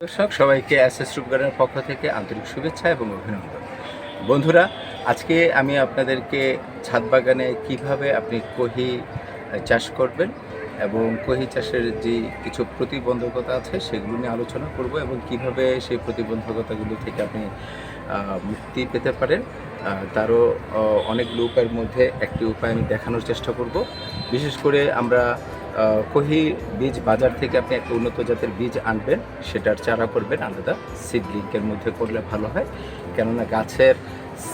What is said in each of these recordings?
দর্শক, সবাইকে S S পক্ষ থেকে আন্তরিক শুভেচ্ছা এবং অভিনন্দন। বন্ধুরা, আজকে আমি আপনাদেরকে ছাদ বাগানে কীভাবে আপনি কহি চাষ করবেন এবং কহি চাষের যে কিছু প্রতিবন্ধকতা আছে সেগুলো নিয়ে আলোচনা করব এবং কীভাবে সেই প্রতিবন্ধকতাগুলো থেকে আপনি মুক্তি পেতে পারেন। তারও অনেকগুলো উপায়ের মধ্যে একটি উপায় আমি দেখানোর চেষ্টা করব। বিশেষ করে আমরা কহি বীজ বাজার থেকে আপনি একটা উন্নত জাতের বীজ আনবেন, সেটার চারা করবেন, আলাদা সিড লিঙ্কের মধ্যে করলে ভালো হয়। কেননা গাছের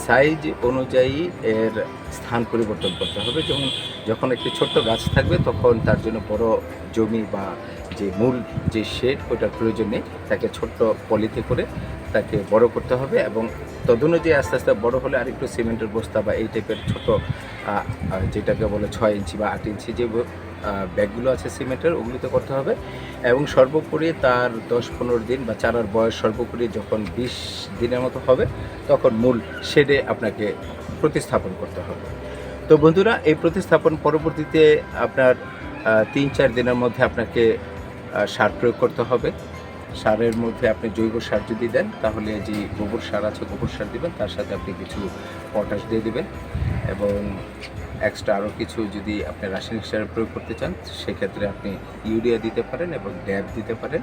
সাইজ অনুযায়ী এর স্থান পরিবর্তন করতে হবে। যেমন যখন একটি ছোট্ট গাছ থাকবে, তখন তার জন্য বড় জমি বা যে মূল যে শেড ওটার প্রয়োজন নেই। তাকে ছোট্ট পলিতে করে তাকে বড় করতে হবে এবং তদনুযায়ী আস্তে আস্তে বড় হলে আরেকটু সিমেন্টের বস্তা বা এই টাইপের ছোট যেটাকে বলে ছয় ইঞ্চি বা আট ইঞ্চি যে ব্যাগগুলো আছে সিমেন্টের, ওগুলিতে করতে হবে। এবং সর্বোপরি তার দশ পনেরো দিন বা চারার বয়স সর্বোপরি যখন বিশ দিনের মতো হবে, তখন মূল শেডে আপনাকে প্রতিস্থাপন করতে হবে। তো বন্ধুরা, এই প্রতিস্থাপন পরবর্তীতে আপনার তিন চার দিনের মধ্যে আপনাকে সার প্রয়োগ করতে হবে। সারের মধ্যে আপনি জৈব সার যদি দেন, তাহলে যে গোবর সার আছে, গোবর সার দেবেন, তার সাথে আপনি কিছু পটাশ দিয়ে দিবেন। এবং এক্সট্রা আরও কিছু যদি আপনি রাসায়নিক সার প্রয়োগ করতে চান, সেক্ষেত্রে আপনি ইউরিয়া দিতে পারেন এবং ড্যাব দিতে পারেন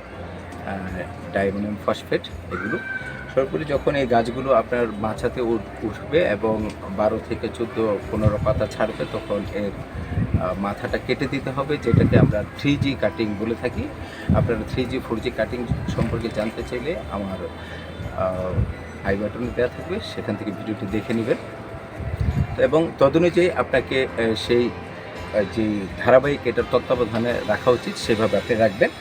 ডাইমোনিয়াম ফসফেট এগুলো। সর্বোপরি যখন এই গাছগুলো আপনার উঠ- উঠবে এবং বারো থেকে চোদ্দ, পনেরো পাতা ছাড়বে, তখন এর মাথাটা কেটে দিতে হবে, যেটাকে আমরা থ্রি জি কাটিং বলে থাকি। আপনারা three G four G cutting সম্পর্কে জানতে চাইলে আমার আই বাটনে দেওয়া থাকবে, সেখান থেকে ভিডিওটি দেখে নেবেন। এবং তদনুযায়ী আপনাকে সেই যে ধারাবাহিক এটার তত্ত্বাবধানে রাখা উচিত, সেভাবে আপনি রাখবেন।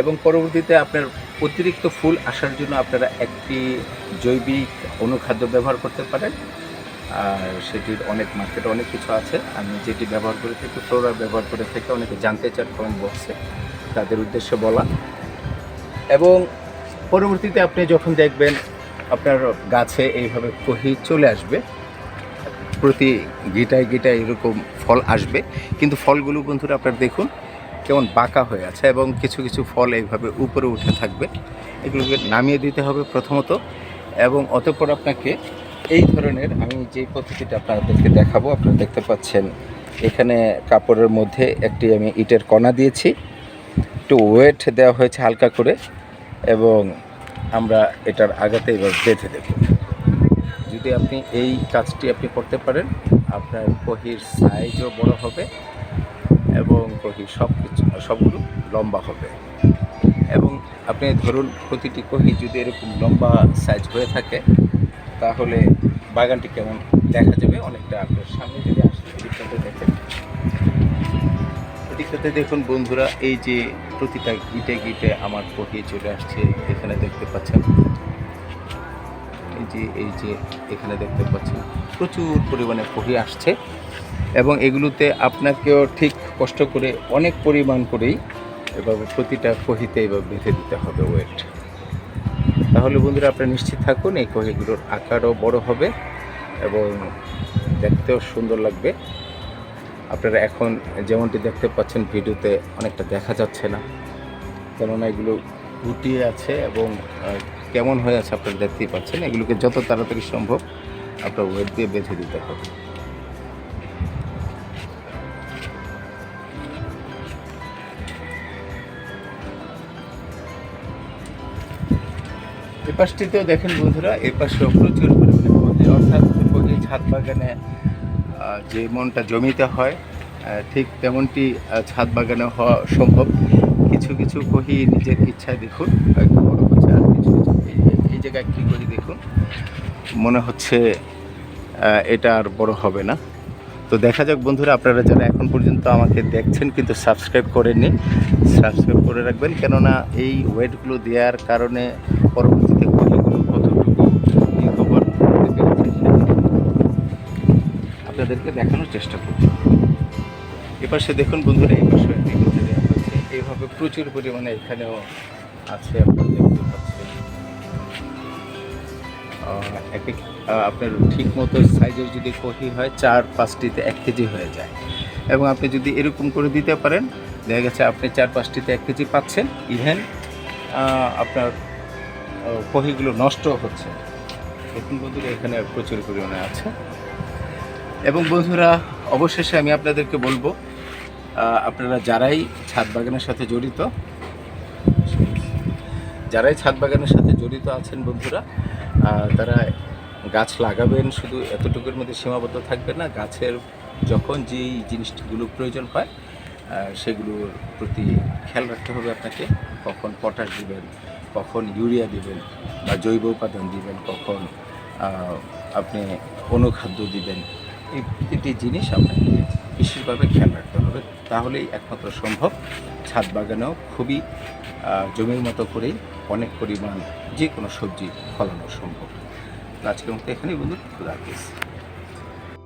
এবং পরবর্তীতে আপনার অতিরিক্ত ফুল আসার জন্য আপনারা একটি জৈবিক অনুখাদ্য ব্যবহার করতে পারেন। আর সেটির অনেক মার্কেটে অনেক কিছু আছে। আমি যেটি ব্যবহার করে থাকি, ফ্লোরা ব্যবহার করে থাকি, অনেকে জানতে চান কমেন্ট বক্সে তাদের উদ্দেশ্যে বলা। এবং পরবর্তীতে আপনি যখন দেখবেন আপনার গাছে এইভাবে কহি চলে আসবে প্রতি গিটায় গিটায় এরকম ফল আসবে। কিন্তু ফলগুলো বন্ধুরা আপনার দেখুন, কেমন বাঁকা হয়ে আছে এবং কিছু কিছু ফল এইভাবে উপরে উঠে থাকবে। এগুলোকে নামিয়ে দিতে হবে প্রথমত এবং অতঃপর আপনাকে এই ধরনের আমি যে পদ্ধতিটা আপনাদেরকে দেখাবো, আপনারা দেখতে পাচ্ছেন এখানে কাপড়ের মধ্যে একটি আমি ইটের কণা দিয়েছি। একটু ওয়েট দেওয়া হয়েছে হালকা করে এবং আমরা এটার আগাতে এবার বেঁধে দেব। যদি আপনি এই কাজটি আপনি করতে পারেন, আপনার কহির সাইজও বড় হবে এবং কহি সব কিছু সবগুলো লম্বা হবে। এবং আপনি ধরুন প্রতিটি কহি যদি এরকম লম্বা সাইজ হয়ে থাকে, তাহলে বাগানটি কেমন দেখা যাবে? অনেকটা আপনার সামনে যদি আসলে এদিকটাতে দেখেন। এদিকটাতে দেখুন বন্ধুরা, এই যে প্রতিটা গিটে গিটে আমার কহি চলে আসছে, এখানে দেখতে পাচ্ছেন। যে, এই যে এখানে দেখতে পাচ্ছেন, প্রচুর পরিমাণে কহি আসছে এবং এগুলোতে আপনাকেও ঠিক কষ্ট করে অনেক পরিমাণ করেই এভাবে প্রতিটা কহিতে এবার বেঁধে দিতে হবে ওয়েট তাহলে বন্ধুরা আপনারা নিশ্চিত থাকুন, এই কহিগুলোর আকারও বড় হবে এবং দেখতেও সুন্দর লাগবে। আপনারা এখন যেমনটি দেখতে পাচ্ছেন, ভিডিওতে অনেকটা দেখা যাচ্ছে না। কেননা এগুলো গুটিয়ে আছে এবং কেমন হয়ে আছে আপনারা দেখতেই পাচ্ছেন। এগুলোকে যত তাড়াতাড়ি সম্ভব আপনার ওয়েট দিয়ে বেঁধে দিতে হবে। এ পাশটিতেও দেখেন বন্ধুরা, এ পাশেও প্রচুর পরিমাণে কহি অর্থাৎ কহি ছাদ বাগানে যে মনটা জমিতে হয় ঠিক তেমনটি ছাদ বাগানে হওয়া সম্ভব। কিছু কিছু কহি নিজের ইচ্ছায় দেখুন একটু বড় হচ্ছে আর কিছু কিছু জায়গায় কী করি দেখুন? মনে হচ্ছে এটা আর বড় হবে না। তো দেখা যাক বন্ধুরা, আপনারা যারা এখন পর্যন্ত আমাকে দেখছেন কিন্তু সাবস্ক্রাইব করেননি, সাবস্ক্রাইব করে রাখবেন। কেননা এই ওয়েটগুলো দেওয়ার কারণে পরবর্তীতে কতটুকু আপনাদেরকে দেখানোর চেষ্টা করব এপাশে দেখুন বন্ধুরা এই হয়েছে এইভাবে প্রচুর পরিমাণে এখানেও আছে আপনারা এক আপনার ঠিক মতো সাইজের যদি কহি হয়, চার পাঁচটিতে এক কেজি হয়ে যায়। এবং আপনি যদি এরকম করে দিতে পারেন, দেখা গেছে আপনি চার পাঁচটিতে এক কেজি পাচ্ছেন ইভেন আপনার কহিগুলো নষ্ট হচ্ছে। দেখুন বন্ধুরা, এখানে প্রচুর পরিমাণে আছে। এবং বন্ধুরা, অবশেষে আমি আপনাদেরকে বলব আপনারা যারাই ছাদ বাগানের সাথে জড়িত, যারাই ছাদ বাগানের সাথে জড়িত আছেন বন্ধুরা তারা গাছ লাগাবেন, শুধু এতটুকুর মধ্যে সীমাবদ্ধ থাকবে না, গাছের যখন যেই জিনিসগুলো প্রয়োজন হয় সেগুলোর প্রতি খেয়াল রাখতে হবে আপনাকে। কখন পটাশ দিবেন, কখন ইউরিয়া দিবেন বা জৈব উপাদান দিবেন, কখন আপনি অনুখাদ্য দিবেন। এই প্রতিটি জিনিস আপনাকে বিশেষভাবে খেয়াল রাখতে হবে। তাহলেই একমাত্র সম্ভব। ছাদ বাগানেও খুবই জমির মতো করেই অনেক পরিমাণ যে কোনো সবজি ফলানো সম্ভব। আজকের মতো এখানেই বন্ধু রাখিস